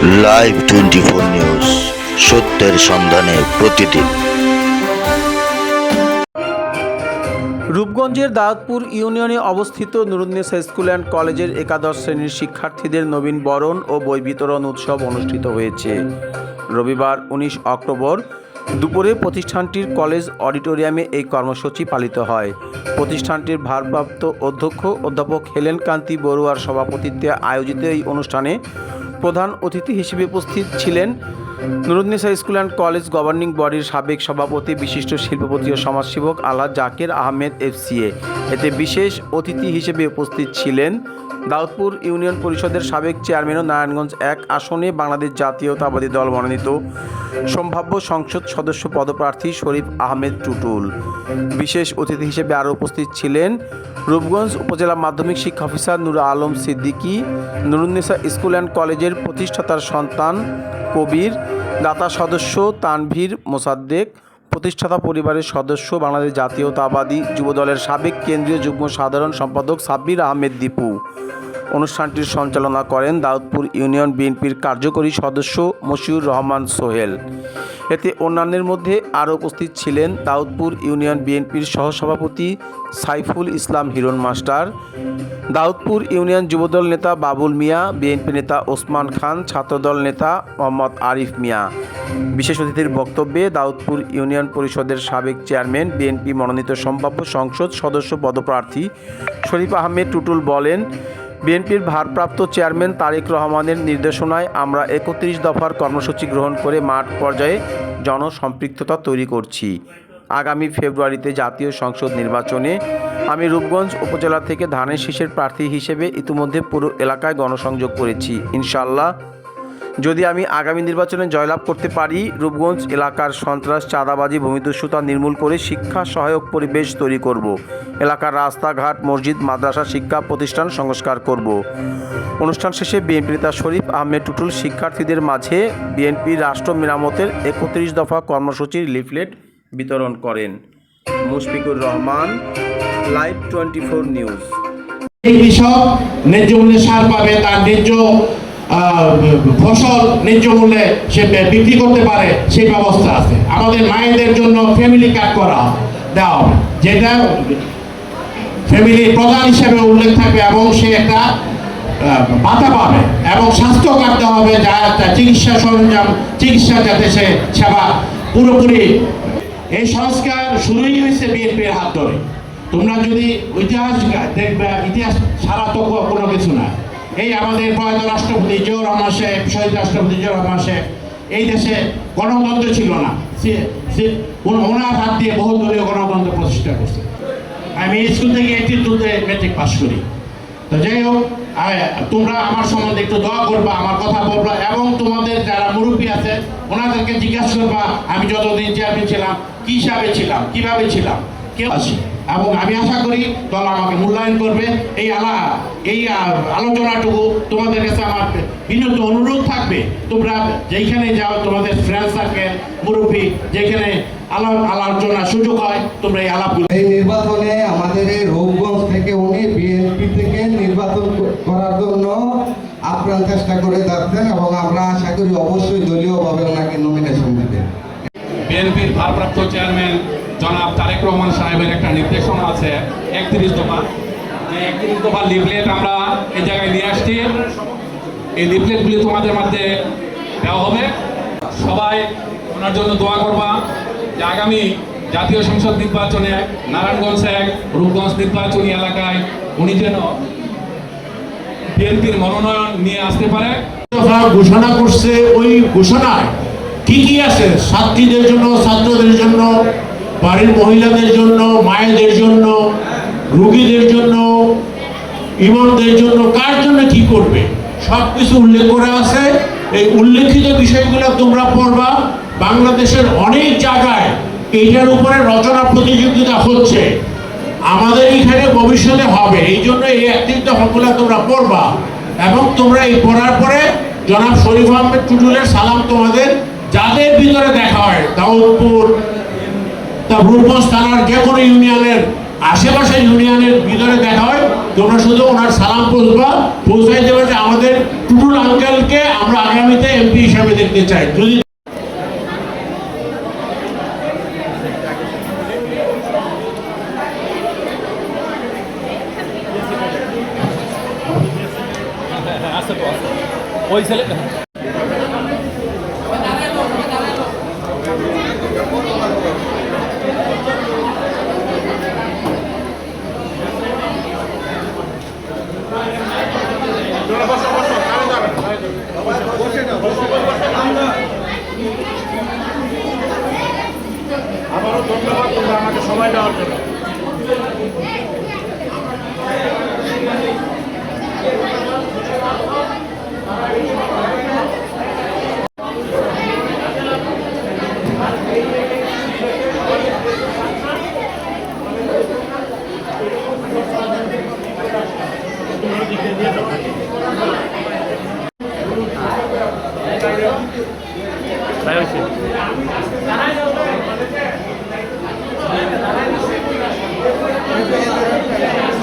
Live twenty four news সত্যের সন্ধানে প্রতিদিন। রূপগঞ্জের দাউদপুর ইউনিয়নে অবস্থিত নুরুন্নেসা স্কুল অ্যান্ড কলেজের একাদশ শ্রেণির শিক্ষার্থীদের নবীন বরণ ও বই বিতরণ উৎসব অনুষ্ঠিত হয়েছে। রবিবার উনিশ অক্টোবর দুপুরে প্রতিষ্ঠানটির কলেজ অডিটোরিয়ামে এই কর্মসূচি পালিত হয়। প্রতিষ্ঠানটির ভারপ্রাপ্ত অধ্যক্ষ অধ্যাপক হেলেন কান্তি বড়ুয়ার সভাপতিত্বে আয়োজিত এই অনুষ্ঠানে প্রধান অতিথি হিসেবে উপস্থিত ছিলেন Nuruddinisa school and college governing বডির সাবেক সভাপতি, বিশিষ্ট শিল্পপতি ও সমাজসেবক আলা জাকির আহমেদ এফসিএ। এতে বিশেষ অতিথি হিসেবে উপস্থিত ছিলেন দাউদপুর ইউনিয়ন পরিষদের সাবেক চেয়ারম্যান নারায়ণগঞ্জ এক আসনে বাংলাদেশ জাতীয়তাবাদী দল মনোনীত সম্ভাব্য সংসদ সদস্য পদপ্রার্থী শরীফ আহমেদ টুটুল। বিশেষ অতিথি হিসেবে আরও উপস্থিত ছিলেন রূপগঞ্জ উপজেলা মাধ্যমিক শিক্ষা officer Nur Alam Siddiqui Nurunnesa school and কলেজের প্রতিষ্ঠাতার সন্তান কবির, দাতা সদস্য তানভীর মোসাদ্দেক প্রতিষ্ঠাতা পরিবারের সদস্য, বাংলাদেশ জাতীয়তাবাদী যুবদলের সাবেক কেন্দ্রীয় যুগ্ম সাধারণ সম্পাদক সাব্বির আহমেদ দীপু। অনুষ্ঠানটির সঞ্চালনা করেন দাউদপুর ইউনিয়ন বিএনপির কার্যকরী সদস্য মশিউর রহমান সোহেল। এতে অন্যান্যের মধ্যে আরও উপস্থিত ছিলেন দাউদপুর ইউনিয়ন বিএনপির সহসভাপতি সাইফুল ইসলাম হিরণ মাস্টার, দাউদপুর ইউনিয়ন যুবদল নেতা বাবুল মিয়া, বিএনপি নেতা ওসমান খান, ছাত্রদল নেতা মোহাম্মদ আরিফ মিয়া। বিশেষ অতিথির বক্তব্যে দাউদপুর ইউনিয়ন পরিষদের সাবেক চেয়ারম্যান, বিএনপি মনোনীত সম্ভাব্য সংসদ সদস্য পদপ্রার্থী শরীফ আহমেদ টুটুল বলেন, বিএনপির ভারপ্রাপ্ত চেয়ারম্যান তারেক রহমানের নির্দেশনায় আমরা একত্রিশ দফার কর্মসূচি গ্রহণ করে মাঠ পর্যায়ে জনসম্পৃক্ততা তৈরি করছি। আগামী ফেব্রুয়ারিতে জাতীয় সংসদ নির্বাচনে আমি রূপগঞ্জ উপজেলা থেকে ধানের শীষের প্রার্থী হিসেবে ইতিমধ্যে পুরো এলাকায় গণসংযোগ করেছি। ইনশাল্লাহ যদি আমি আগামী নির্বাচনে জয়লাভ করতে পারি, রূপগঞ্জ এলাকার সন্ত্রাস, চাঁদাবাজি, ভূমিদস্যুতা নির্মূল করে শিক্ষা সহায়ক পরিবেশ তৈরি করব। এলাকার রাস্তাঘাট, মসজিদ, মাদ্রাসা, শিক্ষা প্রতিষ্ঠান সংস্কার করব। অনুষ্ঠান শেষে বিএনপি নেতা শরীফ আহমেদ টুটুল শিক্ষার্থীদের মাঝে বিএনপি রাষ্ট্র মেরামতের একত্রিশ দফা কর্মসূচির লিফলেট বিতরণ করেন Mushfiqur Rahman, live twenty four news কৃষক ন্যায্য মূল্যে সার পাবে, তার ন্যায্য ফসল ন্যায্য মূল্যে সে বিক্রি করতে পারে, সেই ব্যবস্থা আছে। আমাদের মায়েদের জন্য ফ্যামিলি কার্ড করা দেওয়া হবে। যেটা ফ্যামিলি প্রধান হিসেবে উল্লেখ থাকবে এবং সে একটা ভাতা পাবে এবং স্বাস্থ্য কার্ড হবে, যা চিকিৎসা সরঞ্জাম, চিকিৎসা যাতে সে সেবা পুরোপুরি এই সংস্কার শুরুই হয়েছে বিএনপির হাত ধরে। তোমরা যদি ইতিহাস দেখবে, ইতিহাস ছাড়া তো কোনো কিছু না এই আমাদের প্রয়াত রাষ্ট্রপতি জিয়াউর রহমান সাহেব, শহীদ রাষ্ট্রপতি জিয়াউর রহমান সাহেব, এই দেশে গণতন্ত্র ছিল না। ওনার হাত দিয়ে বহুদলীয় গণতন্ত্র প্রতিষ্ঠা করছে। আমি স্কুল থেকে এইটি টুতে মেট্রিক পাস করি। তো যাই হোক তোমরা আমার সম্বন্ধে একটু দোয়া করবা, আমার কথা বলবা, এবং তোমাদের যারা মুরব্বী আছে, ওনাদেরকে জিজ্ঞাসা করবা, আমি যতদিন চেয়ারম্যান ছিলাম, কি হিসাবে ছিলাম, কীভাবে ছিলাম, কেউ আছি এবং আমি আশা করি দল আমাকে মূল্যায়ন করবে। এই আলা এই আলোচনাটুকু তোমাদের কাছে আমার বিনীত অনুরোধ থাকবে। তোমরা যেখানে যাও তোমাদের ফ্রেন্ড সার্কেল মুরব্বী যেখানে আলাপ আলোচনার সুযোগ হয় তোমরা এই আলাপগুলো এই নির্বাচনে আমাদের এই রূপগঞ্জ থেকে উনি বিএনপি থেকে নির্বাচন করার জন্য আপ্রাণ চেষ্টা করে যাচ্ছেন এবং আমরা আশা করি অবশ্যই দলীয়ভাবে ওনাকে নমিনেশন দেবেন বিএনপির ভারপ্রাপ্ত চেয়ারম্যান জনাব তারেক রহমান সাহেবের একটা নির্দেশনা আছে একত্রিশ দফা। দফা লিফলেট আমরা এই জায়গায় নিয়ে আসছি। এই লিফলেটগুলি তোমাদের মধ্যে দেওয়া হবে। সবাই ওনার জন্য দোয়া করবা যে আগামী জাতীয় সংসদ নির্বাচনে নারায়ণগঞ্জ এক, রূপগঞ্জ নির্বাচনী এলাকায় উনি যেন বিএনপির মনোনয়ন নিয়ে আসতে পারে। ঘোষণা করছে, ওই ঘোষণায় কি কি আছে? ছাত্রীদের জন্য, ছাত্রদের জন্য, বাড়ির মহিলাদের জন্য, মায়েদের জন্য রোগীদের জন্য, ইমামদের জন্য, কার জন্য কি করবে? সব কিছু উল্লেখ করা আছে। এই উল্লেখিত বিষয়গুলো তোমরা পড়বা। বাংলাদেশের অনেক জায়গায় এইটার উপরে রচনা প্রতিযোগিতা হচ্ছে। আমাদের এখানে ভবিষ্যতে হবে। এই জন্য এই একত্রিত হকগুলো তোমরা পড়বা। এবং তোমরা এই পড়ার পরে জনাব শরীফ আহমেদ টুটুলের সালাম তোমাদের যাদের ভিতরে দেখা হয়, দাউদপুর, তা রূপগঞ্জ থানার যে কোনো ইউনিয়নের আশেপাশে ইউনিয়নের ভিতরে দেখা হয়, তোমরা শুধু ওনার সালাম পৌঁছবা পৌঁছাই দেবে যে আমাদের টুটুল আঙ্কেলকে আমরা আগামীতে এমপি হিসাবে দেখতে চাই। যদি ওই ছেলে আবারও ধন্যবাদ তোমরা আমাকে সময় দেওয়ার জন্য। তাকাও Thank you.